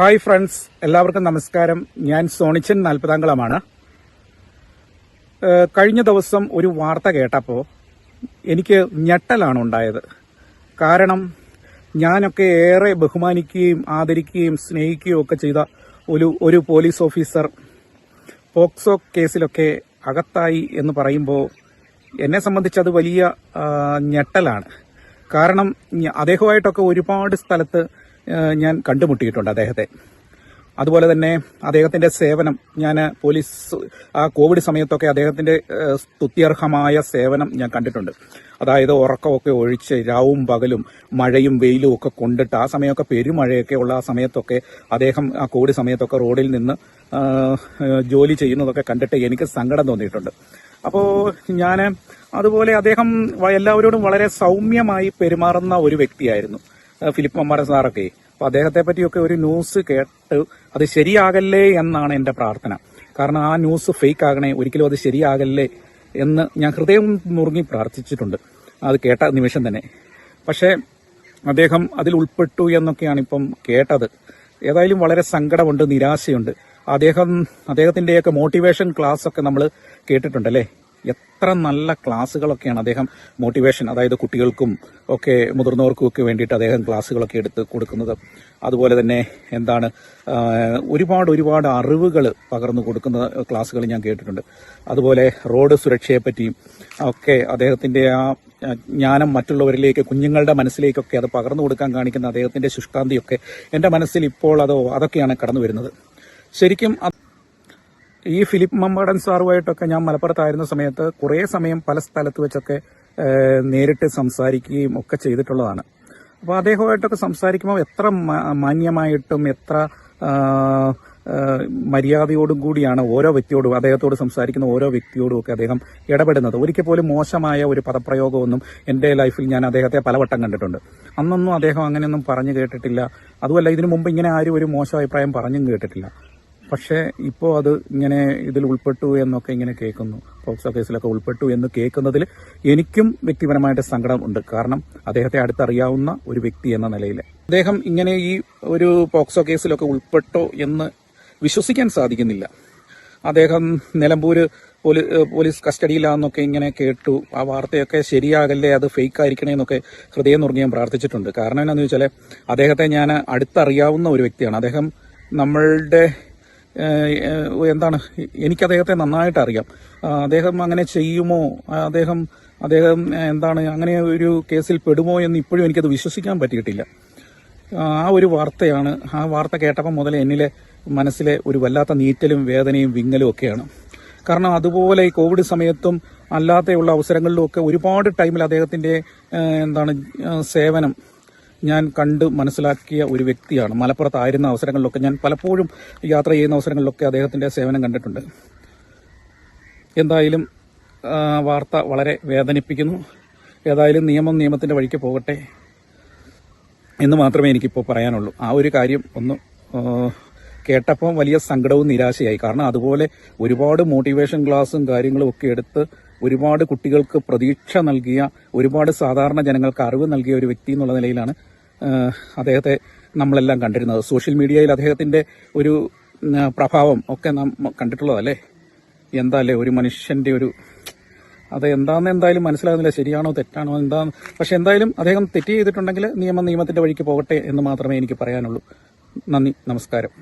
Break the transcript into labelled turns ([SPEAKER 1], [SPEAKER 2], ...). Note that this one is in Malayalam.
[SPEAKER 1] ഹായ് ഫ്രണ്ട്സ് എല്ലാവർക്കും നമസ്കാരം. ഞാൻ സോണിച്ചൻ നാൽപ്പതാംകുളമാണ് കഴിഞ്ഞ ദിവസം ഒരു വാർത്ത കേട്ടപ്പോൾ എനിക്ക് ഞെട്ടലാണ് ഉണ്ടായത്. കാരണം ഞാനൊക്കെ ഏറെ ബഹുമാനിക്കുകയും ആദരിക്കുകയും സ്നേഹിക്കുകയും ഒക്കെ ചെയ്ത ഒരു ഒരു പോലീസ് ഓഫീസർ പോക്സോ കേസിലൊക്കെ അകത്തായി എന്ന് പറയുമ്പോൾ എന്നെ സംബന്ധിച്ച് അത് വലിയ ഞെട്ടലാണ്. കാരണം അദ്ദേഹമായിട്ടൊക്കെ ഒരുപാട് സ്ഥലത്ത് ഞാൻ കണ്ടുമുട്ടിയിട്ടുണ്ട് അദ്ദേഹത്തെ. അതുപോലെ തന്നെ അദ്ദേഹത്തിന്റെ സേവനം ഞാൻ പോലീസ് ആ കോവിഡ് സമയത്തൊക്കെ അദ്ദേഹത്തിന്റെ സ്തുത്യർഹമായ സേവനം ഞാൻ കണ്ടിട്ടുണ്ട്. അതായത് ഉറക്കമൊക്കെ ഒഴിച്ച് രാവും പകലും മഴയും വെയിലും ഒക്കെ കൊണ്ടിട്ട് ആ സമയമൊക്കെ പെരുമഴയൊക്കെ ഉള്ള ആ സമയത്തൊക്കെ അദ്ദേഹം ആ കോവിഡ് സമയത്തൊക്കെ റോഡിൽ നിന്ന് ജോലി ചെയ്യുന്നതൊക്കെ കണ്ടിട്ട് എനിക്ക് സങ്കടം തോന്നിയിട്ടുണ്ട്. അപ്പോൾ ഞാൻ അതുപോലെ അദ്ദേഹം എല്ലാവരോടും വളരെ സൗമ്യമായി പെരുമാറുന്ന ഒരു വ്യക്തിയായിരുന്നു. ഫിലിപ്പ് മമ്മാരൻ സാറൊക്കെ. അപ്പൊ അദ്ദേഹത്തെ പറ്റിയൊക്കെ ഒരു ന്യൂസ് കേട്ട് അത് ശരിയാകല്ലേ എന്നാണ് എന്റെ പ്രാർത്ഥന. കാരണം ആ ന്യൂസ് ഫേക്ക് ആകണേ ഒരിക്കലും അത് ശരിയാകല്ലേ എന്ന് ഞാൻ ഹൃദയം നുറുങ്ങി പ്രാർത്ഥിച്ചിട്ടുണ്ട്. അത് കേട്ട നിമിഷം തന്നെ. പക്ഷേ അദ്ദേഹം അതിൽ ഉൾപ്പെട്ടു എന്നൊക്കെയാണ് ഇപ്പം കേട്ടത്. ഏതായാലും വളരെ സങ്കടമുണ്ട് നിരാശയുണ്ട്. അദ്ദേഹം അദ്ദേഹത്തിന്റെയൊക്കെ മോട്ടിവേഷൻ ക്ലാസ് ഒക്കെ നമ്മൾ കേട്ടിട്ടുണ്ടല്ലേ? എത്ര നല്ല ക്ലാസ്സുകളൊക്കെയാണ് അദ്ദേഹം മോട്ടിവേഷൻ അതായത് കുട്ടികൾക്കും ഒക്കെ മുതിർന്നവർക്കും ഒക്കെ വേണ്ടിയിട്ട് അദ്ദേഹം ക്ലാസ്സുകളൊക്കെ എടുത്ത് കൊടുക്കുന്നത്. അതുപോലെ തന്നെ എന്താണ് ഒരുപാട് ഒരുപാട് അറിവുകൾ പകർന്നു കൊടുക്കുന്ന ക്ലാസ്സുകൾ ഞാൻ കേട്ടിട്ടുണ്ട്. അതുപോലെ റോഡ് സുരക്ഷയെപ്പറ്റിയും ഒക്കെ അദ്ദേഹത്തിന്റെ ആ ജ്ഞാനം മറ്റുള്ളവരിലേക്ക് കുഞ്ഞുങ്ങളുടെ മനസ്സിലേക്കൊക്കെ അത് പകർന്നു കൊടുക്കാൻ കാണിക്കുന്ന അദ്ദേഹത്തിന്റെ ശുഷ്കാന്തിയൊക്കെ എന്റെ മനസ്സിൽ ഇപ്പോൾ അതോ അതൊക്കെയാണ് കടന്നു വരുന്നത് ശരിക്കും ഈ ഫിലിപ്പ് മമ്മാടൻ സാറുമായിട്ടൊക്കെ ഞാൻ മലപ്പുറത്തായിരുന്ന സമയത്ത് കുറേ സമയം പല സ്ഥലത്ത് വെച്ചൊക്കെ നേരിട്ട് സംസാരിക്കുകയും ഒക്കെ ചെയ്തിട്ടുള്ളതാണ്. അപ്പോൾ അദ്ദേഹമായിട്ടൊക്കെ സംസാരിക്കുമ്പോൾ എത്ര മാന്യമായിട്ടും എത്ര മര്യാദയോടും കൂടിയാണ് ഓരോ വ്യക്തിയോടും അദ്ദേഹത്തോട് സംസാരിക്കുന്ന ഓരോ വ്യക്തിയോടും ഒക്കെ അദ്ദേഹം ഇടപെടുന്നത്. ഒരിക്കൽ പോലും മോശമായ ഒരു പദപ്രയോഗമൊന്നും എന്റെ ലൈഫിൽ ഞാൻ അദ്ദേഹത്തെ പലവട്ടം കണ്ടിട്ടുണ്ട്. അന്നൊന്നും അദ്ദേഹം അങ്ങനെയൊന്നും പറഞ്ഞു കേട്ടിട്ടില്ല. അതുമല്ല ഇതിനു മുമ്പ് ഇങ്ങനെ ആരും ഒരു മോശം അഭിപ്രായം പറഞ്ഞും കേട്ടിട്ടില്ല. പക്ഷേ ഇപ്പോൾ അത് ഇങ്ങനെ ഇതിൽ ഉൾപ്പെട്ടു എന്നൊക്കെ ഇങ്ങനെ കേൾക്കുന്നു. പോക്സോ കേസിലൊക്കെ ഉൾപ്പെട്ടു എന്ന് കേൾക്കുന്നതിൽ എനിക്കും വ്യക്തിപരമായിട്ട് സങ്കടം ഉണ്ട്. കാരണം അദ്ദേഹത്തെ അടുത്തറിയാവുന്ന ഒരു വ്യക്തി എന്ന നിലയിൽ. അദ്ദേഹം ഇങ്ങനെ ഈ ഒരു പോക്സോ കേസിലൊക്കെ ഉൾപ്പെട്ടോ എന്ന് വിശ്വസിക്കാൻ സാധിക്കുന്നില്ല. അദ്ദേഹം നിലമ്പൂര് പോലീ- പോലീസ് കസ്റ്റഡിയിലാണെന്നൊക്കെ ഇങ്ങനെ കേട്ടു. ആ വാർത്തയൊക്കെ ശരിയാകല്ലേ? അത് ഫേക്ക് ആയിരിക്കണേ എന്നൊക്കെ ഹൃദയം നുറുങ്ങി ഞാൻ പ്രാർത്ഥിച്ചിട്ടുണ്ട്. കാരണം എന്നാന്ന് വെച്ചാൽ അദ്ദേഹത്തെ ഞാൻ അടുത്തറിയാവുന്ന ഒരു വ്യക്തിയാണ്. അദ്ദേഹം നമ്മളുടെ എന്താണ് എനിക്ക് അദ്ദേഹത്തെ നന്നായിട്ട് അറിയാം. അദ്ദേഹം അങ്ങനെ ചെയ്യുമോ? അദ്ദേഹം അദ്ദേഹം എന്താണ് അങ്ങനെ ഒരു കേസിൽ പെടുമോ എന്ന് ഇപ്പോഴും എനിക്കത് വിശ്വസിക്കാൻ പറ്റിയിട്ടില്ല. ആ ഒരു വാർത്തയാണ് ആ വാർത്ത കേട്ടപ്പോൾ മുതൽ എന്നിലെ മനസ്സിലെ ഒരു വല്ലാത്ത നീറ്റലും വേദനയും വിങ്ങലും ഒക്കെയാണ്. കാരണം അതുപോലെ ഈ കോവിഡ് സമയത്തും അല്ലാതെയുള്ള അവസരങ്ങളിലും ഒക്കെ ഒരുപാട് ടൈമിൽ അദ്ദേഹത്തിന്റെ എന്താണ് സേവനം ഞാൻ കണ്ട് മനസ്സിലാക്കിയ ഒരു വ്യക്തിയാണ്. മലപ്പുറത്തായിരുന്ന അവസരങ്ങളിലൊക്കെ ഞാൻ പലപ്പോഴും യാത്ര ചെയ്യുന്ന അവസരങ്ങളിലൊക്കെ അദ്ദേഹത്തിന്റെ സേവനം കണ്ടിട്ടുണ്ട്. എന്തായാലും വാർത്ത വളരെ വേദനിപ്പിക്കുന്നു. ഏതായാലും നിയമം നിയമത്തിന്റെ വഴിക്ക് പോകട്ടെ എന്ന് മാത്രമേ എനിക്കിപ്പോൾ പറയാനുള്ളൂ. ആ ഒരു കാര്യം ഒന്ന് കേട്ടപ്പം കേട്ടപ്പോൾ വലിയ സങ്കടവും നിരാശയായി. കാരണം അതുപോലെ ഒരുപാട് മോട്ടിവേഷൻ ക്ലാസ്സും കാര്യങ്ങളും ഒക്കെ എടുത്ത് ഒരുപാട് കുട്ടികൾക്ക് പ്രതീക്ഷ നൽകിയ ഒരുപാട് സാധാരണ ജനങ്ങൾക്ക് അറിവ് നൽകിയ ഒരു വ്യക്തി എന്നുള്ള നിലയിലാണ് അദ്ദേഹത്തെ നമ്മളെല്ലാം കണ്ടിരുന്നത്. സോഷ്യൽ മീഡിയയിൽ അദ്ദേഹത്തിന്റെ ഒരു പ്രഭാവം ഒക്കെ നാം കണ്ടിട്ടുള്ളതല്ലേ? എന്താ അല്ലേ ഒരു മനുഷ്യന്റെ ഒരു അത് എന്താന്ന് എന്തായാലും മനസ്സിലാകുന്നില്ല. ശരിയാണോ തെറ്റാണോ എന്താ പക്ഷെ എന്തായാലും അദ്ദേഹം തെറ്റ് ചെയ്തിട്ടുണ്ടെങ്കിൽ നിയമം നിയമത്തിന്റെ വഴിക്ക് പോകട്ടെ എന്ന് മാത്രമേ എനിക്ക് പറയാനുള്ളൂ. നന്ദി നമസ്കാരം.